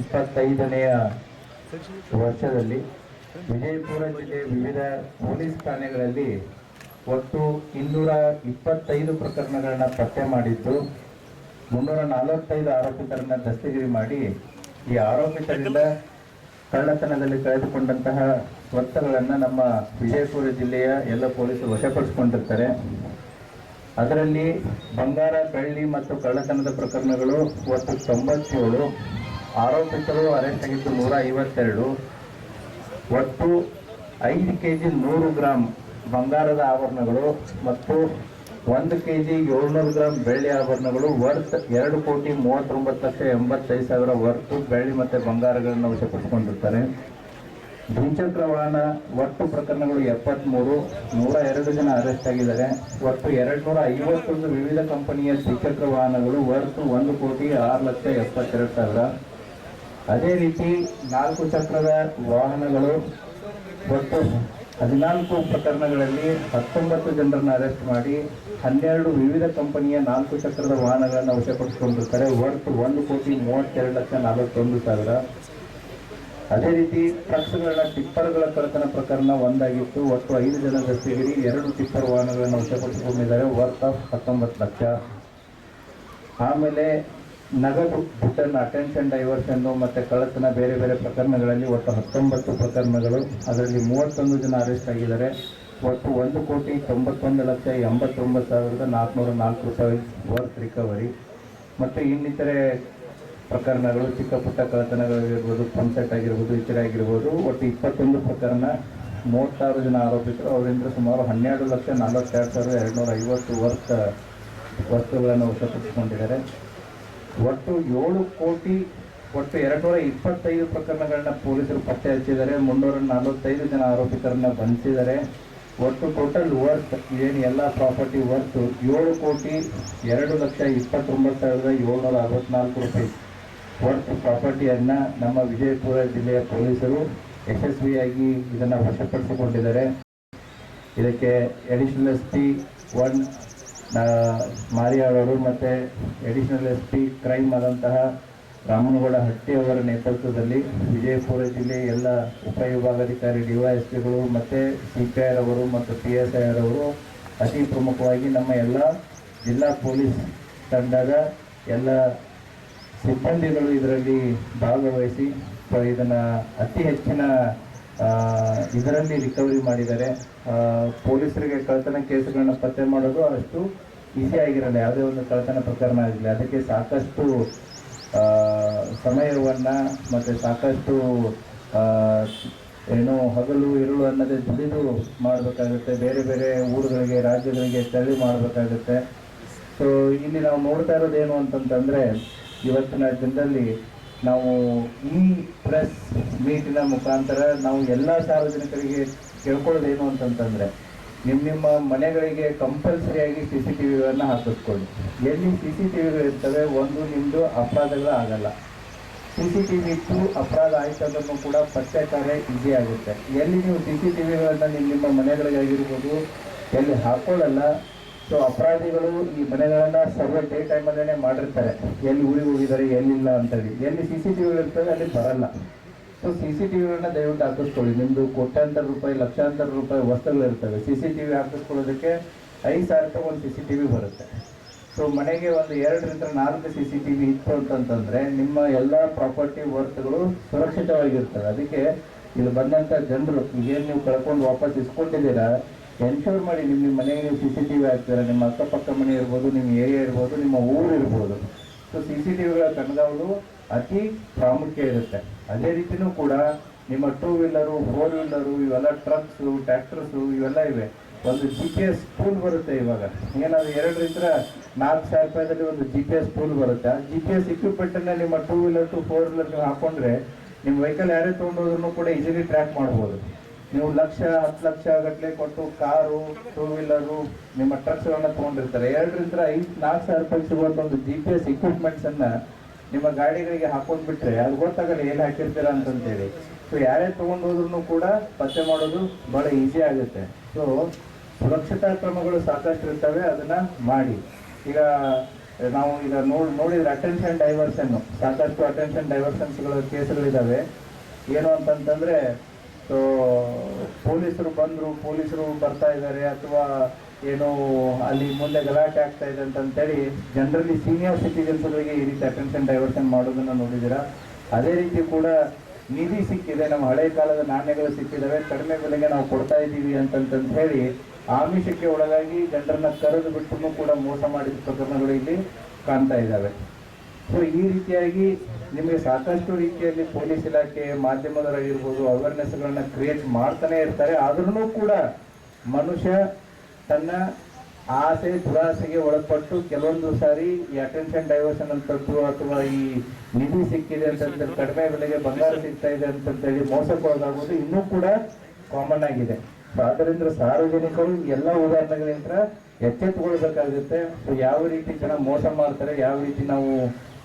ಇಪ್ಪತ್ತೈದನೆಯ ವರ್ಷದಲ್ಲಿ ವಿಜಯಪುರ ಜಿಲ್ಲೆಯ ವಿವಿಧ ಪೊಲೀಸ್ ಠಾಣೆಗಳಲ್ಲಿ ಒಟ್ಟು ಇನ್ನೂರ ಇಪ್ಪತ್ತೈದು ಪ್ರಕರಣಗಳನ್ನು ಪತ್ತೆ ಮಾಡಿದ್ದು, ಮುನ್ನೂರ ನಲವತ್ತೈದು ಆರೋಪಿತರನ್ನು ದಸ್ತಗಿರಿ ಮಾಡಿ ಈ ಆರೋಪಿತರಿಂದ ಕಳ್ಳತನದಲ್ಲಿ ಕಳೆದುಕೊಂಡಂತಹ ಸ್ವತ್ತುಗಳನ್ನು ನಮ್ಮ ವಿಜಯಪುರ ಜಿಲ್ಲೆಯ ಎಲ್ಲ ಪೊಲೀಸರು ವಶಪಡಿಸಿಕೊಂಡಿರ್ತಾರೆ. ಅದರಲ್ಲಿ ಬಂಗಾರ, ಬೆಳ್ಳಿ ಮತ್ತು ಕಳ್ಳತನದ ಪ್ರಕರಣಗಳು ಒಟ್ಟು ತೊಂಬತ್ತೇಳು. ಆರೋಪಿತರು ಅರೆಸ್ಟ್ ಆಗಿದ್ದು ನೂರ ಐವತ್ತೆರಡು ಒಟ್ಟು ಐದು ಕೆ ಜಿ ನೂರು ಗ್ರಾಮ್ ಬಂಗಾರದ ಆಭರಣಗಳು ಮತ್ತು ಒಂದು ಕೆ ಜಿ ಏಳ್ನೂರು ಗ್ರಾಮ್ ಬೆಳ್ಳಿ ಆಭರಣಗಳು ವರ್ತ್ ಎರಡು ಕೋಟಿ ಮೂವತ್ತೊಂಬತ್ತು ಲಕ್ಷ ಎಂಬತ್ತೈದು ಸಾವಿರ ವರ್ತು ಬೆಳ್ಳಿ ಮತ್ತು ಬಂಗಾರಗಳನ್ನು ವಶಪಡಿಸಿಕೊಂಡಿರ್ತಾರೆ. ದ್ವಿಚಕ್ರ ವಾಹನ ಒಟ್ಟು ಪ್ರಕರಣಗಳು ಎಪ್ಪತ್ತ್ಮೂರು ನೂರ ಎರಡು ಜನ ಅರೆಸ್ಟ್ ಆಗಿದ್ದಾರೆ. ಒಟ್ಟು ಎರಡು ನೂರ ಐವತ್ತೊಂದು ವಿವಿಧ ಕಂಪನಿಯ ದ್ವಿಚಕ್ರ ವಾಹನಗಳು ವರ್ತು ಒಂದು ಕೋಟಿ ಆರು ಲಕ್ಷ ಎಪ್ಪತ್ತೆರಡು ಸಾವಿರ. ಅದೇ ರೀತಿ ನಾಲ್ಕು ಚಕ್ರದ ವಾಹನಗಳು ಒಟ್ಟು ಹದಿನಾಲ್ಕು ಪ್ರಕರಣಗಳಲ್ಲಿ ಹತ್ತೊಂಬತ್ತು ಜನರನ್ನು ಅರೆಸ್ಟ್ ಮಾಡಿ ಹನ್ನೆರಡು ವಿವಿಧ ಕಂಪನಿಯ ನಾಲ್ಕು ಚಕ್ರದ ವಾಹನಗಳನ್ನು ವಶಪಡಿಸಿಕೊಂಡಿರ್ತಾರೆ. ವರ್ತ್ ಒಂದು ಕೋಟಿ ಮೂವತ್ತೆರಡು ಲಕ್ಷ ನಲವತ್ತೊಂದು ಸಾವಿರ. ಅದೇ ರೀತಿ ಟ್ರಕ್ಸ್ಗಳ ಟಿಪ್ಪರ್ಗಳ ಕಳತನ ಪ್ರಕರಣ ಒಂದಾಗಿತ್ತು. ಒಟ್ಟು ಐದು ಜನ ಸೇರಿ ಎರಡು ಟಿಪ್ಪರ್ ವಾಹನಗಳನ್ನು ವಶಪಡಿಸಿಕೊಂಡಿದ್ದಾರೆ. ವರ್ತ್ ಆಫ್ ಹತ್ತೊಂಬತ್ತು ಲಕ್ಷ. ಆಮೇಲೆ ನಗದು ಬುಟನ್ ಅಟೆನ್ಷನ್ ಡೈವರ್ಷನ್ನು ಮತ್ತು ಕಳ್ಳತನ ಬೇರೆ ಬೇರೆ ಪ್ರಕರಣಗಳಲ್ಲಿ ಒಟ್ಟು ಹತ್ತೊಂಬತ್ತು ಪ್ರಕರಣಗಳು. ಅದರಲ್ಲಿ ಮೂವತ್ತೊಂದು ಜನ ಅರೆಸ್ಟ್ ಆಗಿದ್ದಾರೆ. ಒಟ್ಟು ಒಂದು ಕೋಟಿ ತೊಂಬತ್ತೊಂದು ಲಕ್ಷ ಎಂಬತ್ತೊಂಬತ್ತು ಸಾವಿರದ ನಾಲ್ಕುನೂರ ನಾಲ್ಕು ರೂಪಾಯಿ ವರ್ತ್ ರಿಕವರಿ ಮತ್ತು ಇನ್ನಿತರೆ ಪ್ರಕರಣಗಳು, ಚಿಕ್ಕ ಪುಟ್ಟ ಕಳ್ಳತನಗಳಾಗಿರ್ಬೋದು ಪಂಪ್ಸೆಟ್ ಆಗಿರ್ಬೋದು, ಇತರೆ ಆಗಿರ್ಬೋದು, ಒಟ್ಟು ಇಪ್ಪತ್ತೊಂದು ಪ್ರಕರಣ ಮೂವತ್ತಾರು ಜನ ಆರೋಪಿಸಿದ್ರು ಅವರಿಂದ ಸುಮಾರು ಹನ್ನೆರಡು ಲಕ್ಷ ನಲವತ್ತೆರಡು ಸಾವಿರದ ಎರಡುನೂರ ಐವತ್ತು ವರ್ತ್ ವಸ್ತುಗಳನ್ನು ವಶಪಡಿಸಿಕೊಂಡಿದ್ದಾರೆ. ಒಟ್ಟು ಏಳು ಕೋಟಿ, ಒಟ್ಟು ಎರಡ್ನೂರ ಇಪ್ಪತ್ತೈದು ಪ್ರಕರಣಗಳನ್ನ ಪೊಲೀಸರು ಪತ್ತೆ ಹಚ್ಚಿದ್ದಾರೆ. ಮುನ್ನೂರ ನಲವತ್ತೈದು ಜನ ಆರೋಪಿತರನ್ನ ಬಂಧಿಸಿದ್ದಾರೆ. ಒಟ್ಟು ಟೋಟಲ್ ವರ್ತ್ ಏನು ಎಲ್ಲ ಪ್ರಾಪರ್ಟಿ ವರ್ತ್ ಏಳು ಕೋಟಿ, ಎರಡು ಲಕ್ಷ ಇಪ್ಪತ್ತೊಂಬತ್ತು ಸಾವಿರದ ಏಳ್ನೂರ ಅರವತ್ನಾಲ್ಕು ರೂಪಾಯಿ ವರ್ತ್ ಪ್ರಾಪರ್ಟಿಯನ್ನ ನಮ್ಮ ವಿಜಯಪುರ ಜಿಲ್ಲೆಯ ಪೊಲೀಸರು ಯಶಸ್ವಿಯಾಗಿ ಇದನ್ನು ವಶಪಡಿಸಿಕೊಂಡಿದ್ದಾರೆ. ಇದಕ್ಕೆ ಅಡಿಷನಲ್ ಎಸ್ ಪಿ ಒನ್ ಮಾರಿಯಾಳವರು ಮತ್ತು ಎಡಿಷನಲ್ ಎಸ್ ಪಿ ಕ್ರೈಮ್ ಆದಂತಹ ರಾಮನಗೌಡ ಹಟ್ಟಿಯವರ ನೇತೃತ್ವದಲ್ಲಿ ವಿಜಯಪುರ ಜಿಲ್ಲೆ ಎಲ್ಲ ಉಪವಿಭಾಗಾಧಿಕಾರಿ ಡಿ ವೈ ಎಸ್ ಪಿಗಳು ಮತ್ತು ಸಿ ಪಿ ಐರವರು ಮತ್ತು ಪಿ ಎಸ್ ಐ ಅವರು ಅತಿ ಪ್ರಮುಖವಾಗಿ ನಮ್ಮ ಎಲ್ಲ ಜಿಲ್ಲಾ ಪೊಲೀಸ್ ತಂಡದ ಎಲ್ಲ ಸಿಬ್ಬಂದಿಗಳು ಇದರಲ್ಲಿ ಭಾಗವಹಿಸಿ ಇದನ್ನು ಅತಿ ಹೆಚ್ಚಿನ ಇದರಲ್ಲಿ ರಿಕವರಿ ಮಾಡಿದ್ದಾರೆ. ಪೊಲೀಸರಿಗೆ ಕಳ್ಳತನ ಕೇಸುಗಳನ್ನ ಪತ್ತೆ ಮಾಡೋದು ಅಷ್ಟು ಈಸಿ ಆಗಿರಲ್ಲ, ಯಾವುದೇ ಒಂದು ಕಳ್ಳತನ ಪ್ರಕರಣ ಆಗಲಿ ಅದಕ್ಕೆ ಸಾಕಷ್ಟು ಸಮಯವನ್ನು ಮತ್ತು ಸಾಕಷ್ಟು ಏನು ಹಗಲು ಇರುಳು ಅನ್ನೋದೇ ದುಡಿದು ಮಾಡಬೇಕಾಗುತ್ತೆ. ಬೇರೆ ಬೇರೆ ಊರುಗಳಿಗೆ, ರಾಜ್ಯಗಳಿಗೆ ತೆರಳಿ ಮಾಡಬೇಕಾಗುತ್ತೆ. ಸೊ ಇಲ್ಲಿ ನಾವು ನೋಡ್ತಾ ಇರೋದೇನು ಅಂತಂತಂದರೆ, ಇವತ್ತಿನ ದಿನದಲ್ಲಿ ನಾವು ಈ ಪ್ರೆಸ್ ಮೀಟಿನ ಮುಖಾಂತರ ನಾವು ಎಲ್ಲ ಸಾರ್ವಜನಿಕರಿಗೆ ಕೇಳ್ಕೊಳ್ಳೋದೇನು ಅಂತಂತಂದ್ರೆ ನಿಮ್ಮ ನಿಮ್ಮ ಮನೆಗಳಿಗೆ ಕಂಪಲ್ಸರಿಯಾಗಿ ಸಿ ಸಿ ಟಿ ವಿಗಳನ್ನು ಹಾಕಿಸ್ಕೊಳ್ಳಿ. ಎಲ್ಲಿ ಸಿ ಸಿ ಟಿ ವಿಗಳು ಇರ್ತವೆ, ಒಂದು ನಿಮ್ಮದು ಅಪರಾಧಗಳು ಆಗಲ್ಲ. ಸಿ ಸಿ ಟಿ ವಿ ಇಟ್ಟು ಅಪರಾಧ ಆಯ್ತದನ್ನು ಕೂಡ ಪತ್ತೆ ಕಾರ್ಯ ಈಸಿ ಆಗುತ್ತೆ. ಎಲ್ಲಿ ನೀವು ಸಿ ಸಿ ಟಿ ವಿಗಳನ್ನ ನಿಮ್ಮ ನಿಮ್ಮ ಮನೆಗಳಿಗಾಗಿರ್ಬೋದು ಎಲ್ಲಿ ಹಾಕೊಳ್ಳಲ್ಲ ಸೊ ಅಪರಾಧಿಗಳು ಈ ಮನೆಗಳನ್ನ ಸರ್ವೆ ಡೇ ಟೈಮಲ್ಲೇ ಮಾಡಿರ್ತಾರೆ. ಎಲ್ಲಿ ಉಳಿ ಹೋಗಿದ್ದಾರೆ, ಎಲ್ಲಿಲ್ಲ ಅಂತೇಳಿ. ಎಲ್ಲಿ ಸಿ ಸಿ ಟಿ ವಿಗಳು ಇರ್ತವೆ ಅಲ್ಲಿ ಬರಲ್ಲ. ಸೊ ಸಿ ಸಿ ಟಿ ವಿಗಳನ್ನ ದಯವಿಟ್ಟು ಹಾಕಿಸ್ಕೊಳ್ಳಿ. ನಿಮ್ಮದು ಕೋಟ್ಯಾಂತರ ರೂಪಾಯಿ, ಲಕ್ಷಾಂತರ ರೂಪಾಯಿ ವಸ್ತುಗಳು ಇರ್ತವೆ ಸಿ ಸಿ ಟಿ ವಿ ಹಾಕಿಸ್ಕೊಳ್ಳೋದಕ್ಕೆ ಐದು ಸಾವಿರ ಒಂದು ಸಿ ಸಿ ಟಿ ವಿ ಬರುತ್ತೆ. ಸೊ ಮನೆಗೆ ಒಂದು ಎರಡರಿಂದ ನಾಲ್ಕು ಸಿ ಸಿ ಟಿ ವಿ ಇತ್ತು ಅಂತಂದ್ರೆ ನಿಮ್ಮ ಎಲ್ಲ ಪ್ರಾಪರ್ಟಿ ವರ್ತುಗಳು ಸುರಕ್ಷಿತವಾಗಿರ್ತವೆ. ಅದಕ್ಕೆ ಇಲ್ಲಿ ಬಂದಂಥ ಜನರು ಈಗೇನು ನೀವು ಕಳ್ಕೊಂಡು ವಾಪಸ್ ಇಸ್ಕೊಂಡಿದ್ದೀರಾ ಎನ್ಶೂರ್ ಮಾಡಿ ನಿಮ್ಮ ನಿಮ್ಮ ಮನೆಗೆ ನೀವು ಸಿ ಸಿ ಟಿ ವಿ ಹಾಕ್ತೀರಾ. ನಿಮ್ಮ ಅಕ್ಕಪಕ್ಕ ಮನೆ ಇರ್ಬೋದು, ನಿಮ್ಮ ಏರಿಯಾ ಇರ್ಬೋದು, ನಿಮ್ಮ ಊರು ಇರ್ಬೋದು. ಸೊ ಸಿ ಸಿ ಟಿ ವಿಗಳ ಕಣ್ಗಾವಲು ಅತಿ ಪ್ರಾಮುಖ್ಯ ಇರುತ್ತೆ. ಅದೇ ರೀತಿನೂ ಕೂಡ ನಿಮ್ಮ ಟೂ ವೀಲರು ಫೋರ್ ವೀಲರು ಇವೆಲ್ಲ ಟ್ರಕ್ಸು ಟ್ರ್ಯಾಕ್ಟರ್ಸ್ ಇವೆಲ್ಲ ಇವೆ. ಒಂದು ಜಿ ಪಿ ಎಸ್ ಟೂಲ್ ಬರುತ್ತೆ ಇವಾಗ. ಏನಾದ್ರು ಎರಡರಿಂದ ನಾಲ್ಕು ಸಾವಿರ ರೂಪಾಯಿದಲ್ಲಿ ಒಂದು ಜಿ ಪಿ ಎಸ್ ಟೂಲ್ ಬರುತ್ತೆ. ಆ ಜಿ ಪಿ ಎಸ್ ಇಕ್ವಿಪ್ಮೆಂಟನ್ನು ನಿಮ್ಮ two wheeler to four wheeler ಹಾಕೊಂಡ್ರೆ ನಿಮ್ಮ ವೆಹಿಕಲ್ ಯಾರೇ ತೊಗೊಂಡೋದ್ರೂ ಕೂಡ ಈಸಿಲಿ ಟ್ರ್ಯಾಕ್ ಮಾಡ್ಬೋದು. ನೀವು ಲಕ್ಷ, ಹತ್ತು ಲಕ್ಷ ಗಟ್ಟಲೆ ಕೊಟ್ಟು ಕಾರು ಟೂ ವೀಲರು ನಿಮ್ಮ ಟ್ರಕ್ಸ್ಗಳನ್ನ ತೊಗೊಂಡಿರ್ತಾರೆ. ಎರಡರಿಂದ ಐದು, ನಾಲ್ಕು ಸಾವಿರ ರೂಪಾಯಿ ಸಿಗುವಂಥ ಒಂದು ಜಿ ಪಿ ಎಸ್ ಇಕ್ವಿಪ್ಮೆಂಟ್ಸನ್ನು ನಿಮ್ಮ ಗಾಡಿಗಳಿಗೆ ಹಾಕೊಂಡ್ಬಿಟ್ರೆ ಅದು ಗೊತ್ತಾಗಲ್ಲ ಎಲ್ಲಿ ಹಾಕಿರ್ತೀರಾ ಅಂತಂತೇಳಿ. ಸೊ ಯಾರೇ ತೊಗೊಂಡು ಹೋದ್ರೂ ಕೂಡ ಪತ್ತೆ ಮಾಡೋದು ಭಾಳ ಈಸಿ ಆಗುತ್ತೆ. ಸೊ ಸುರಕ್ಷತಾ ಕ್ರಮಗಳು ಸಾಕಷ್ಟು ಇರ್ತವೆ, ಅದನ್ನ ಮಾಡಿ. ಈಗ ನಾವು ಈಗ ನೋಡ್, ನೋಡಿದ್ರೆ ಅಟೆನ್ಷನ್ ಡೈವರ್ಷನ್ ಸಾಕಷ್ಟು ಅಟೆನ್ಷನ್ ಡೈವರ್ಷನ್ಸ್ಗಳ ಕೇಸ್ಗಳಿದ್ದಾವೆ ಏನು ಅಂತಂತಂದ್ರೆ ಸೊ ಪೊಲೀಸರು ಬಂದ್ರು, ಪೊಲೀಸರು ಬರ್ತಾ ಇದ್ದಾರೆ ಅಥವಾ ಏನು ಅಲ್ಲಿ ಮುಂದೆ ಗಲಾಟೆ ಆಗ್ತಾ ಇದೆ ಅಂತಂತೇಳಿ ಜನರಲ್ಲಿ ಸೀನಿಯರ್ ಸಿಟಿಜನ್ಸ್ಗಳಿಗೆ ಈ ರೀತಿ ಅಟೆನ್ಷನ್ ಡೈವರ್ಷನ್ ಮಾಡೋದನ್ನ ನೋಡಿದ್ದೀರಾ? ಅದೇ ರೀತಿ ಕೂಡ ನಿಧಿ ಸಿಕ್ಕಿದೆ, ನಮ್ಮ ಹಳೆ ಕಾಲದ ನಾಣ್ಯಗಳು ಸಿಕ್ಕಿದಾವೆ, ಕಡಿಮೆ ಬೆಲೆಗೆ ನಾವು ಕೊಡ್ತಾ ಇದ್ದೀವಿ ಅಂತಂತಂತ ಹೇಳಿ ಆಮಿಷಕ್ಕೆ ಒಳಗಾಗಿ ಜನರನ್ನ ಕರೆದು ಬಿಟ್ಟು ಕೂಡ ಮೋಸ ಮಾಡಿದ ಪ್ರಕರಣಗಳು ಇಲ್ಲಿ ಕಾಣ್ತಾ ಇದ್ದಾವೆ ಸೊ ಈ ರೀತಿಯಾಗಿ ನಿಮಗೆ ಸಾಕಷ್ಟು ರೀತಿಯಲ್ಲಿ ಪೊಲೀಸ್ ಇಲಾಖೆ ಮಾಧ್ಯಮದವರಾಗಿರ್ಬೋದು ಅವೇರ್ನೆಸ್ಗಳನ್ನ ಕ್ರಿಯೇಟ್ ಮಾಡ್ತಾನೆ ಇರ್ತಾರೆ. ಆದ್ರೂ ಕೂಡ ಮನುಷ್ಯ ತನ್ನ ಆಸೆ, ದುರಾಸೆಗೆ ಒಳಪಟ್ಟು ಕೆಲವೊಂದು ಸಾರಿ ಈ ಅಟೆನ್ಷನ್ ಡೈವರ್ಷನ್ ಅಂತದ್ದು ಅಥವಾ ಈ ನಿಧಿ ಸಿಕ್ಕಿದೆ ಅಂತಂದ್ರೆ ಕಡಿಮೆ ಬೆಲೆಗೆ ಬಂಗಾರ ಸಿಗ್ತಾ ಇದೆ ಅಂತಂತೇಳಿ ಮೋಸಕ್ಕೊಳಗಾಗೋದು ಇನ್ನೂ ಕೂಡ ಕಾಮನ್ ಆಗಿದೆ. ಆದ್ದರಿಂದ ಸಾರ್ವಜನಿಕರು ಎಲ್ಲ ಉದಾಹರಣೆಗಳಿಂದ ಎಚ್ಚೆತ್ತುಕೊಳ್ಬೇಕಾಗುತ್ತೆ ಸೊ ಯಾವ ರೀತಿ ಜನ ಮೋಸ ಮಾಡ್ತಾರೆ, ಯಾವ ರೀತಿ ನಾವು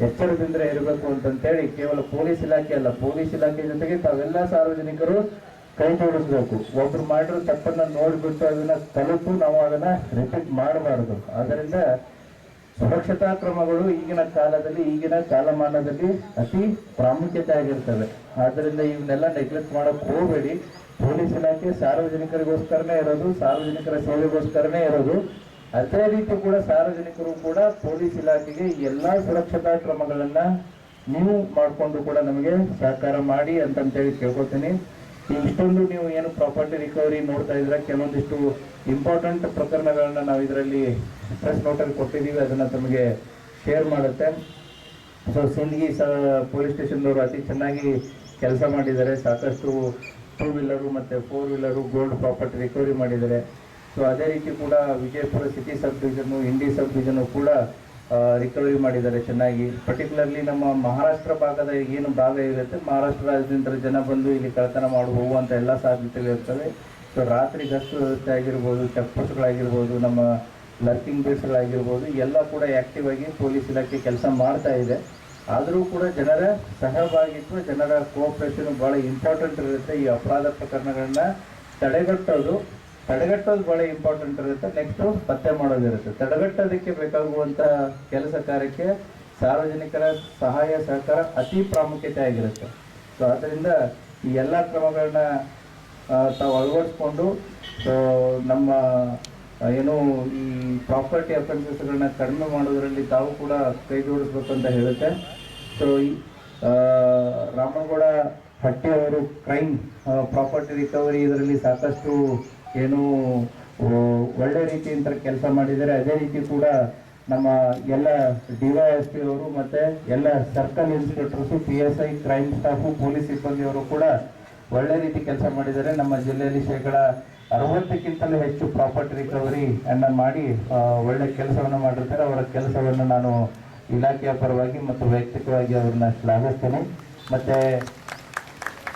ಎಚ್ಚರದಿಂದ ಇರಬೇಕು ಅಂತಂತೇಳಿ ಕೇವಲ ಪೊಲೀಸ್ ಇಲಾಖೆ ಅಲ್ಲ, ಪೊಲೀಸ್ ಇಲಾಖೆ ಜೊತೆಗೆ ತಾವೆಲ್ಲ ಸಾರ್ವಜನಿಕರು ಕೈ ಜೋಡಿಸ್ಬೇಕು ಒಬ್ರು ಮಾಡಿರೋ ತಪ್ಪನ್ನ ನೋಡಿಬಿಟ್ಟು ಅದನ್ನ ತಲುಪು, ನಾವು ಅದನ್ನ ರಿಪೀಟ್ ಮಾಡಬಾರದು. ಆದ್ದರಿಂದ ಸುರಕ್ಷತಾ ಕ್ರಮಗಳು ಈಗಿನ ಕಾಲದಲ್ಲಿ, ಈಗಿನ ಕಾಲಮಾನದಲ್ಲಿ ಅತಿ ಪ್ರಾಮುಖ್ಯತೆ ಆಗಿರ್ತವೆ. ಆದ್ದರಿಂದ ಇವನ್ನೆಲ್ಲ ನೆಗ್ಲೆಕ್ಟ್ ಮಾಡೋಕೆ ಹೋಗಬೇಡಿ. ಪೊಲೀಸ್ ಇಲಾಖೆ ಸಾರ್ವಜನಿಕರಿಗೋಸ್ಕರನೇ ಇರೋದು, ಸಾರ್ವಜನಿಕರ ಸೇವೆಗೋಸ್ಕರನೇ ಇರೋದು. ಅದೇ ರೀತಿ ಕೂಡ ಸಾರ್ವಜನಿಕರು ಕೂಡ ಪೊಲೀಸ್ ಇಲಾಖೆಗೆ ಎಲ್ಲಾ ಸುರಕ್ಷತಾ ಕ್ರಮಗಳನ್ನ ನೀವು ಮಾಡಿಕೊಂಡು ಕೂಡ ನಮಗೆ ಸಹಕಾರ ಮಾಡಿ ಅಂತಂತೇಳಿ ಕೇಳ್ಕೊತೀನಿ ಇಷ್ಟೊಂದು ನೀವು ಏನು ಪ್ರಾಪರ್ಟಿ ರಿಕವರಿ ನೋಡ್ತಾ ಇದ್ರೆ ಕೆಲವೊಂದಿಷ್ಟು ಇಂಪಾರ್ಟೆಂಟ್ ಪ್ರಕರಣಗಳನ್ನ ನಾವು ಇದರಲ್ಲಿ ಪ್ರೆಸ್ ನೋಟಲ್ಲಿ ಕೊಟ್ಟಿದ್ದೀವಿ. ಅದನ್ನ ತಮಗೆ ಶೇರ್ ಮಾಡುತ್ತೆ. ಸೊ ಸಿಂದಗಿ ಸ ಪೊಲೀಸ್ ಸ್ಟೇಷನ್ದವರು ಅತಿ ಚೆನ್ನಾಗಿ ಕೆಲಸ ಮಾಡಿದ್ದಾರೆ. ಸಾಕಷ್ಟು ಟೂ ವೀಲರು ಮತ್ತು four wheeler gold property recovery ಮಾಡಿದ್ದಾರೆ. ಸೊ ಅದೇ ರೀತಿ ಕೂಡ Vijayapura city sub division Indi sub division ಕೂಡ ರಿಕವರಿ ಮಾಡಿದ್ದಾರೆ ಚೆನ್ನಾಗಿ. ಪರ್ಟಿಕ್ಯುಲರ್ಲಿ ನಮ್ಮ ಮಹಾರಾಷ್ಟ್ರ ಭಾಗದ ಏನು ಭಾಗ ಇರುತ್ತೆ ಮಹಾರಾಷ್ಟ್ರ ರಾಜ್ಯದಿಂದ ಜನ ಬಂದು ಇಲ್ಲಿ ಕಳ್ತನ ಮಾಡಿ ಹೋಗುವಂಥ ಎಲ್ಲ ಸಾಧ್ಯತೆಗಳು ಇರ್ತವೆ. ಸೊ ರಾತ್ರಿ ಗಸ್ತು ವ್ಯವಸ್ಥೆ ಆಗಿರ್ಬೋದು ಚೆಕ್ ಪೋಸ್ಟ್ಗಳಾಗಿರ್ಬೋದು ನಮ್ಮ ಲರ್ಕಿಂಗ್ ಬೇಸ್ಗಳಾಗಿರ್ಬೋದು ಎಲ್ಲ ಕೂಡ ಆ್ಯಕ್ಟಿವ್ ಆಗಿ ಪೊಲೀಸ್ ಇಲಾಖೆ ಕೆಲಸ ಮಾಡ್ತಾ ಇದೆ. ಆದರೂ ಕೂಡ ಜನರ ಸಹಭಾಗಿತ್ವ, ಜನರ ಕೋಆಪರೇಷನ್ ಭಾಳ ಇಂಪಾರ್ಟೆಂಟ್ ಇರುತ್ತೆ. ಈ ಅಪರಾಧ ಪ್ರಕರಣಗಳನ್ನ ತಡೆಗಟ್ಟೋದು ತಡೆಗಟ್ಟೋದು ಭಾಳ ಇಂಪಾರ್ಟೆಂಟ್ ಇರುತ್ತೆ. ನೆಕ್ಸ್ಟ್ ಪತ್ತೆ ಮಾಡೋದಿರುತ್ತೆ. ತಡೆಗಟ್ಟೋದಕ್ಕೆ ಬೇಕಾಗುವಂಥ ಕೆಲಸ ಕಾರ್ಯಕ್ಕೆ ಸಾರ್ವಜನಿಕರ ಸಹಾಯ, ಸಹಕಾರ ಅತಿ ಪ್ರಾಮುಖ್ಯತೆ ಆಗಿರುತ್ತೆ. ಸೊ ಆದ್ದರಿಂದ ಈ ಎಲ್ಲ ಕ್ರಮಗಳನ್ನ ತಾವು ಅಳವಡಿಸ್ಕೊಂಡು ನಮ್ಮ ಏನು ಈ ಪ್ರಾಪರ್ಟಿ ಅಫೆನ್ಸಸ್ಗಳನ್ನ ಕಡಿಮೆ ಮಾಡೋದರಲ್ಲಿ ತಾವು ಕೂಡ ಕೈ ಜೋಡಿಸ್ಬೇಕು ಅಂತ ಹೇಳುತ್ತೆ. ಸೊ ಈ ರಾಮಗೌಡ ಹಟ್ಟಿ ಅವರು ಕ್ರೈಮ್ ಪ್ರಾಪರ್ಟಿ ರಿಕವರಿ ಇದರಲ್ಲಿ ಸಾಕಷ್ಟು ಏನು ಒಳ್ಳೆ ರೀತಿಯಿಂದ ಕೆಲಸ ಮಾಡಿದ್ದಾರೆ ಅದೇ ರೀತಿ ಕೂಡ ನಮ್ಮ ಎಲ್ಲ ಡಿವೈಎಸ್ಪಿ ಅವರು ಮತ್ತೆ ಎಲ್ಲ circle inspectors, P S I, crime staff, police ಸಿಬ್ಬಂದಿಯವರು ಕೂಡ ಒಳ್ಳೆ ರೀತಿ ಕೆಲಸ ಮಾಡಿದ್ದಾರೆ ನಮ್ಮ ಜಿಲ್ಲೆಯಲ್ಲಿ ಶೇಕಡ ಅರವತ್ತಕ್ಕಿಂತಲೂ ಹೆಚ್ಚು ಪ್ರಾಪರ್ಟಿ ರಿಕವರಿ ಅನ್ನ ಮಾಡಿ ಒಳ್ಳೆ ಕೆಲಸವನ್ನು ಮಾಡಿರ್ತಾರೆ. ಅವರ ಕೆಲಸವನ್ನು ನಾನು ಇಲಾಖೆಯ ಪರವಾಗಿ ಮತ್ತು ವೈಯಕ್ತಿಕವಾಗಿ ಅವ್ರನ್ನ ಶ್ಲಾಘಿಸ್ತೇನೆ. ಮತ್ತೆ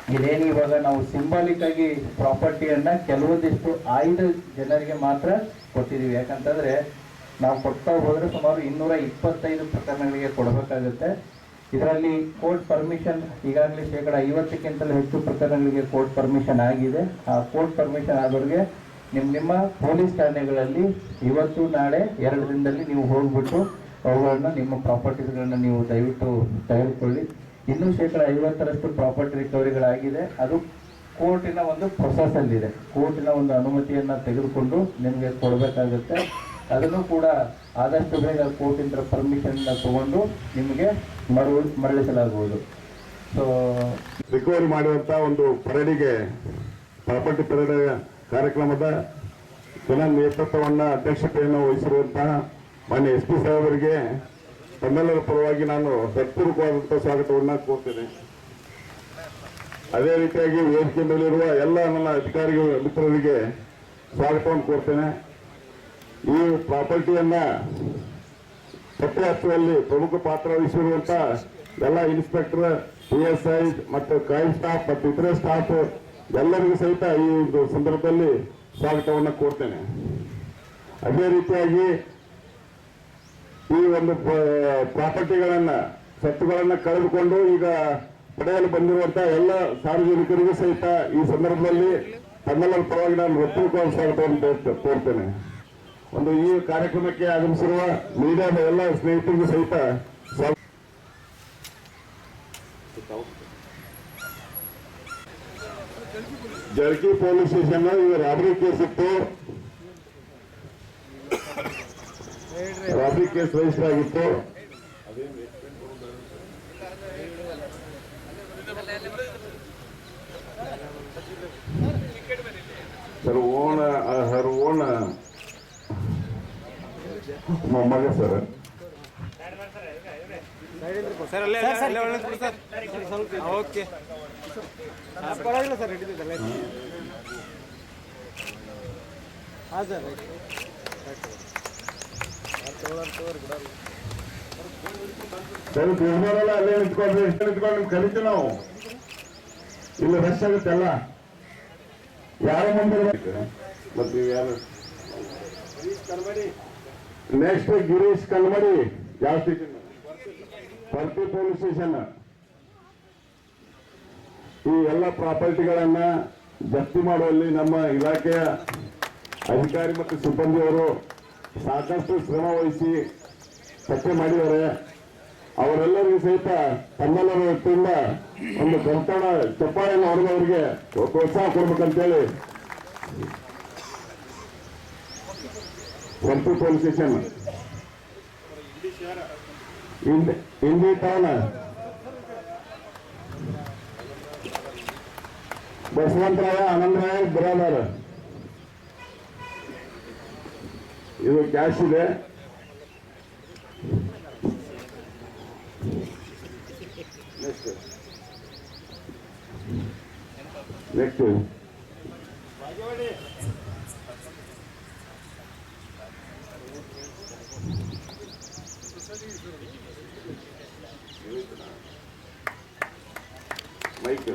ಇದೇನು ಇವಾಗ ನಾವು ಸಿಂಬಾಲಿಕ್ ಆಗಿ ಪ್ರಾಪರ್ಟಿಯನ್ನ ಕೆಲವೊಂದಿಷ್ಟು ಆಯ್ದ ಜನರಿಗೆ ಮಾತ್ರ ಕೊಟ್ಟಿದ್ದೀವಿ ಯಾಕಂತಂದ್ರೆ ನಾವು ಕೊಡ್ತಾ ಹೋದ್ರೆ ಸುಮಾರು ಇನ್ನೂರ ಇಪ್ಪತ್ತೈದು ಪ್ರಕರಣಗಳಿಗೆ ಕೊಡಬೇಕಾಗುತ್ತೆ. ಇದರಲ್ಲಿ ಕೋರ್ಟ್ ಪರ್ಮಿಷನ್ ಈಗಾಗಲೇ ಶೇಕಡ ಐವತ್ತಕ್ಕಿಂತಲೂ ಹೆಚ್ಚು ಪ್ರಕರಣಗಳಿಗೆ ಕೋರ್ಟ್ ಪರ್ಮಿಷನ್ ಆಗಿದೆ. ಆ ಕೋರ್ಟ್ ಪರ್ಮಿಷನ್ ಆದವ್ರಿಗೆ ನಿಮ್ಮ ನಿಮ್ಮ ಪೊಲೀಸ್ ಠಾಣೆಗಳಲ್ಲಿ ಇವತ್ತು, ನಾಳೆ, ಎರಡು ನೀವು ಹೋಗ್ಬಿಟ್ಟು ಅವುಗಳನ್ನು, ನಿಮ್ಮ ಪ್ರಾಪರ್ಟೀಸ್ಗಳನ್ನ ನೀವು ದಯವಿಟ್ಟು ತೆಗೆದುಕೊಳ್ಳಿ. ಇನ್ನೂ ಶೇಕಡ ಐವತ್ತರಷ್ಟು ಪ್ರಾಪರ್ಟಿ ರಿಕವರಿಗಳಾಗಿದೆ. ಅದು ಕೋರ್ಟಿನ ಒಂದು ಪ್ರೊಸೆಸ್ ಅಲ್ಲಿದೆ. ಕೋರ್ಟಿನ ಒಂದು ಅನುಮತಿಯನ್ನ ತೆಗೆದುಕೊಂಡು ನಿಮಗೆ ಕೊಡಬೇಕಾಗುತ್ತೆ. ಅದನ್ನು ಕೂಡ ಆದಷ್ಟು ಬೇಗ ಕೋರ್ಟಿಂದ ಪರ್ಮಿಷನ್ ತಗೊಂಡು ನಿಮಗೆ ಮರಳು ಮರಳಿಸಲಾಗುವುದು. ಸೊ ರಿಕವರಿ ಮಾಡುವಂತ ಒಂದು ಪರಡಿಗೆ, ಪ್ರಾಪರ್ಟಿ ಪರೇಡ್ ಕಾರ್ಯಕ್ರಮದ ಜನ ನೇತೃತ್ವವನ್ನ ಅಧ್ಯಕ್ಷತೆಯನ್ನು ವಹಿಸಿರುವಂತಹ ಮಾನ್ಯ ಎಸ್ ಪಿ ಸಾಹೇಬರಿಗೆ ತಮ್ಮೆಲ್ಲರ ಪರವಾಗಿ ನಾನು ಹೃತ್ಪೂರ್ವಕವಾದಂತಹ ಸ್ವಾಗತವನ್ನು ಕೋರ್ತೇನೆ. ಅದೇ ರೀತಿಯಾಗಿ ವೇದಿಕೆ ಮೇಲಿರುವ ಎಲ್ಲ ನನ್ನ ಅಧಿಕಾರಿಗಳು, ಮಿತ್ರರಿಗೆ ಸ್ವಾಗತವನ್ನು ಕೋರ್ತೇನೆ. ಈ ಪ್ರಾಪರ್ಟಿಯನ್ನು ಪತ್ತೆ ಹಚ್ಚುವಲ್ಲಿ ಪ್ರಮುಖ ಪಾತ್ರ ವಹಿಸಿರುವಂಥ ಎಲ್ಲ ಇನ್ಸ್ಪೆಕ್ಟರ್, ಪಿ ಎಸ್ ಐ, ಮತ್ತು ಕ್ರೈಮ್ ಸ್ಟಾಫ್ ಮತ್ತು ಇತರೆ ಸ್ಟಾಫ್ ಎಲ್ಲರಿಗೂ ಸಹಿತ ಈ ಒಂದು ಸಂದರ್ಭದಲ್ಲಿ ಸ್ವಾಗತವನ್ನು ಕೋರ್ತೇನೆ. ಅದೇ ರೀತಿಯಾಗಿ ಈ ಒಂದು ಪ್ರಾಪರ್ಟಿಗಳನ್ನ ಸ್ವತ್ತುಗಳನ್ನ ಕಳೆದುಕೊಂಡು ಈಗ ಪಡೆಯಲು ಬಂದಿರುವಂತಹ ಎಲ್ಲ ಸಾರ್ವಜನಿಕರಿಗೂ ಸಹಿತ ಈ ಸಂದರ್ಭದಲ್ಲಿ ತಮ್ಮೆಲ್ಲರ ಪರವಾಗಿ ನಾನು ಹೃತ್ಪೂರ್ವಕವಾದ ಸ್ವಾಗತವನ್ನು ಕೋರ್ತೇನೆ ಒಂದು ಈ ಕಾರ್ಯಕ್ರಮಕ್ಕೆ ಆಗಮಿಸಿರುವ ಮೀಡಿಯಾದ ಎಲ್ಲ ಸ್ನೇಹಿತರಿಗೂ ಸಹಿತ ಜರ್ಕಿ ಪೊಲೀಸ್ ಸ್ಟೇಷನ್ ಈಗ ರಾಬರಿ ಕೇಸ್ ಇತ್ತು. ರಾಬರಿ ಕೇಸ್ ರಿಜಿಸ್ಟರ್ ಆಗಿತ್ತು. ಸರ್ ಓನ್ ಹರ್ ಓನ್ ಮೊಮ್ಮಗ ಸರ್. ಸರ್ ಅಲ್ಲೇ ಸರ್. ಓಕೆ. ಪರವಾಗಿಲ್ಲ ಸರ್ ಹಿಡಿದಿದ್ದಲ್ಲ. ಹಾಂ ಸರ್ ಸರ್ ದುಡ್ಡೋರೆಲ್ಲ ಅಲ್ಲೇ ನಿಂತ್ಕೊಂಡ್ರೆ ಎಷ್ಟು ನಾವು. ಇಲ್ಲಿ ರಶ್ ಯಾರ ಮುಂದೆ ಮತ್ತೆ ಯಾರು? ನೆಕ್ಸ್ಟ್ ಗಿರೀಶ್ ಕಲ್ಮಡಿ ಯಾವ ಸ್ಟೇಷನ್ ಪರ್ತಿ ಪೊಲೀಸ್ ಸ್ಟೇಷನ್ ಈ ಎಲ್ಲ ಪ್ರಾಪರ್ಟಿಗಳನ್ನ ಜಪ್ತಿ ಮಾಡುವಲ್ಲಿ ನಮ್ಮ ಇಲಾಖೆಯ ಅಧಿಕಾರಿ ಮತ್ತು ಸಿಬ್ಬಂದಿಯವರು ಸಾಕಷ್ಟು ಶ್ರಮ ವಹಿಸಿ ಪತ್ತೆ ಮಾಡಿದ್ದಾರೆ. ಅವರೆಲ್ಲರಿಗೂ ಸಹಿತ ತಮ್ಮೆಲ್ಲರ ವ್ಯಕ್ತಿಯಿಂದ ಒಂದು ಕರ್ತಣ ಚಪ್ಪಾಳೆಯನ್ನು ಹೊಡೆದು ಅವರಿಗೆ ಪ್ರೋತ್ಸಾಹ ಕೊಡ್ಬೇಕಂತೇಳಿ ಪರ್ತಿ police station. Indi town Basavantaraya Anandaraya Biradar ಇದು ಕ್ಯಾಶ್ ಇದೆ ನೆಕ್ಸ್ಟ್ ನೆಕ್ಸ್ಟ್ ಮೈಕ್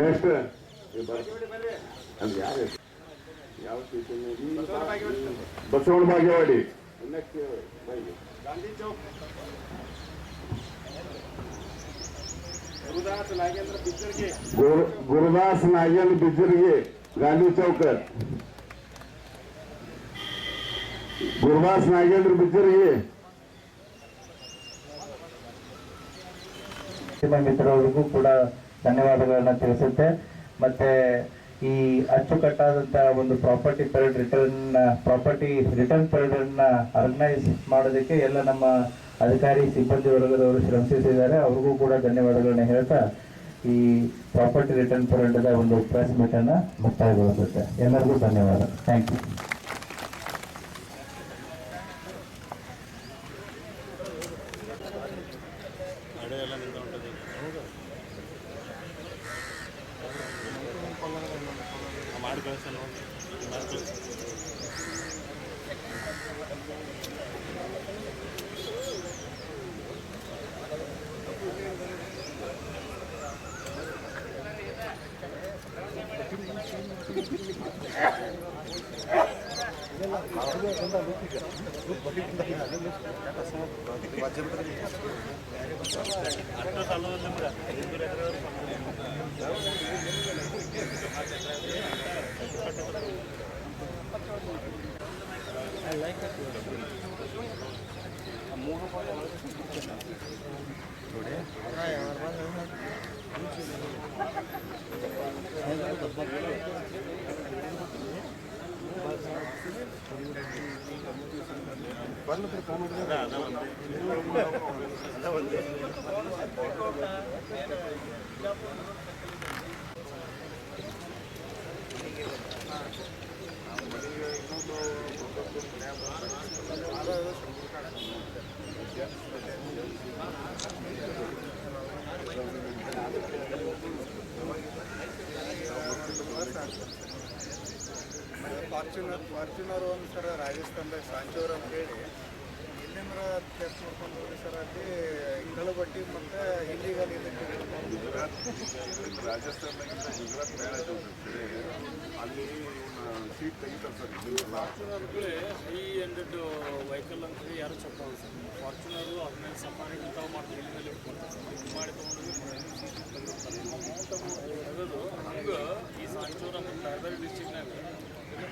ನೆಕ್ಸ್ಟ್ ಅದು ಯಾರು ಯಾವ ಸ್ಟೇಷನ್ ಬಸವಣ್ಣ ಬಾಗೇವಾಡಿ ನೆಕ್ಸ್ಟ್ ಗಾಂಧಿ ಚೌಕ್ ಗುರುದಾಸ್ ನಾಗೇಂದ್ರ ಬಿದ್ದರ್ಗೆ ಗುರು ಗುರುದಾಸ್ ನಾಗೇಂದ್ರ ಬಿಜ್ಜರಿಗೆ ಗಾಂಧಿ ಚೌಕ ಗುರುದಾಸ್ ನಾಗೇಂದ್ರ ಬಿಜ್ಜರಿಗೆ ಮಾಧ್ಯಮ ಮಿತ್ರರಿಗೂ ಕೂಡ ಧನ್ಯವಾದಗಳನ್ನ ತಿಳಿಸುತ್ತೆ. ಮತ್ತೆ ಈ ಅಚ್ಚುಕಟ್ಟಾದಂಥ ಒಂದು property period return property return period ಅನ್ನ ಆರ್ಗನೈಸ್ ಮಾಡೋದಕ್ಕೆ ಎಲ್ಲ ನಮ್ಮ ಅಧಿಕಾರಿ, ಸಿಬ್ಬಂದಿ ವರ್ಗದವರು ಶ್ರಮಿಸಿದ್ದಾರೆ. ಅವ್ರಿಗೂ ಕೂಡ ಧನ್ಯವಾದಗಳನ್ನ ಹೇಳ್ತಾ ಈ ಪ್ರಾಪರ್ಟಿ ರಿಟರ್ನ್ ಪೆರಿಡ್ ಒಂದು ಪ್ರೆಸ್ ಮೀಟ್ ಅನ್ನ ಮುಕ್ತಾಯಗೊಳಿಸುತ್ತೆ. ಎಲ್ಲರಿಗೂ ಧನ್ಯವಾದ. ಥ್ಯಾಂಕ್ ಯು ఆడపడుతున్నాం అట్లా చదవాలి కూడా ಮಾಡಿ ಕಳಿಸಲ್ಲ ಫಾರ್ಚುನರ್ ಫಾರ್ಚುನರ್ ಒಂದು ಸರ ರಾಜಸ್ಥಾನದಾಗ ಸಾಂಚೂರ್ ಅಂತ ಹೇಳಿ ಇಲ್ಲಿಂದ ಟೆಸ್ಟ್ ಮಾಡ್ಕೊಂಡು ಹೋಗಿ ಸರ್ ಅಲ್ಲಿ ಇಂಗಳ ಬಟ್ಟಿ ಮತ್ತು ಇಲ್ಲಿಗಲ್ಲಿ ಇದಕ್ಕೆ ರಾಜಸ್ಥಾನದಾಗಿಂದ ಗುಜರಾತ್ ಮೇಲೆ ಅಲ್ಲಿ ಸೀಟ್ ತೆಗಿತಾರೆ ಸರ್ ಫಾರ್ಚುನರ್ಗಳೇ ಈ ಹಂಡ್ರೆಡ್ ವೆಹಿಕಲ್ ಅಂತ ಯಾರು ಚಪ್ಪ ಸರ್ ಫಾರ್ಚುನರು ಹದಿನೈದು ಸಫಾರಿ ಇಂಥವು ಮಾಡ್ತಾರೆ ಇಲ್ಲಿಂದಲ್ಲಿ ಮಾಡಿ ತೊಗೊಂಡೋಗಿ ತೆಗೆದು ಹಂಗೆ ಈ ಸಾಂಚೂರ ಮತ್ತು ಬೇರೆ ಬೇರೆ ಡಿಸ್ಟಿಕ್ನಾಗ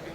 ಆಯ್ತು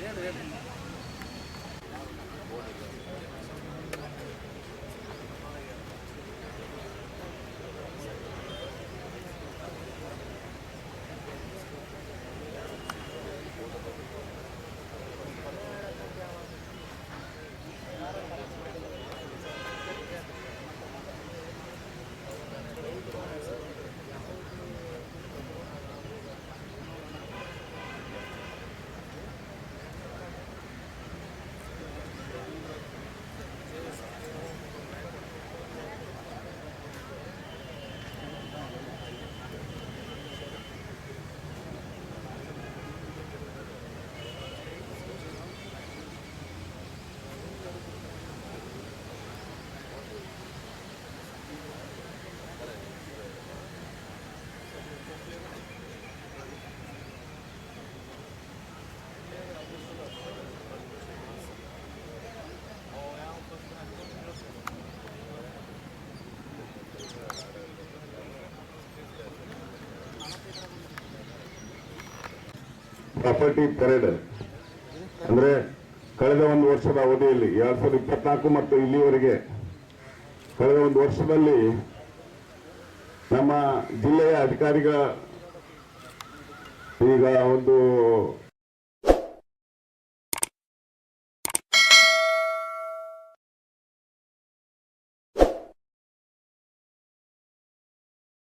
ಹೇಳಿ ಹೇಳಿ ಪ್ರಾಪರ್ಟಿ ಪರೇಡ್ ಅಂದ್ರೆ ಕಳೆದ ಒಂದು ವರ್ಷದ ಅವಧಿಯಲ್ಲಿ, ಎರಡ್ ಸಾವಿರದ ಇಪ್ಪತ್ನಾಲ್ಕು ಮತ್ತು ಇಲ್ಲಿವರೆಗೆ ಕಳೆದ ಒಂದು ವರ್ಷದಲ್ಲಿ ನಮ್ಮ ಜಿಲ್ಲೆಯ ಅಧಿಕಾರಿಗಳ ಈಗ ಒಂದು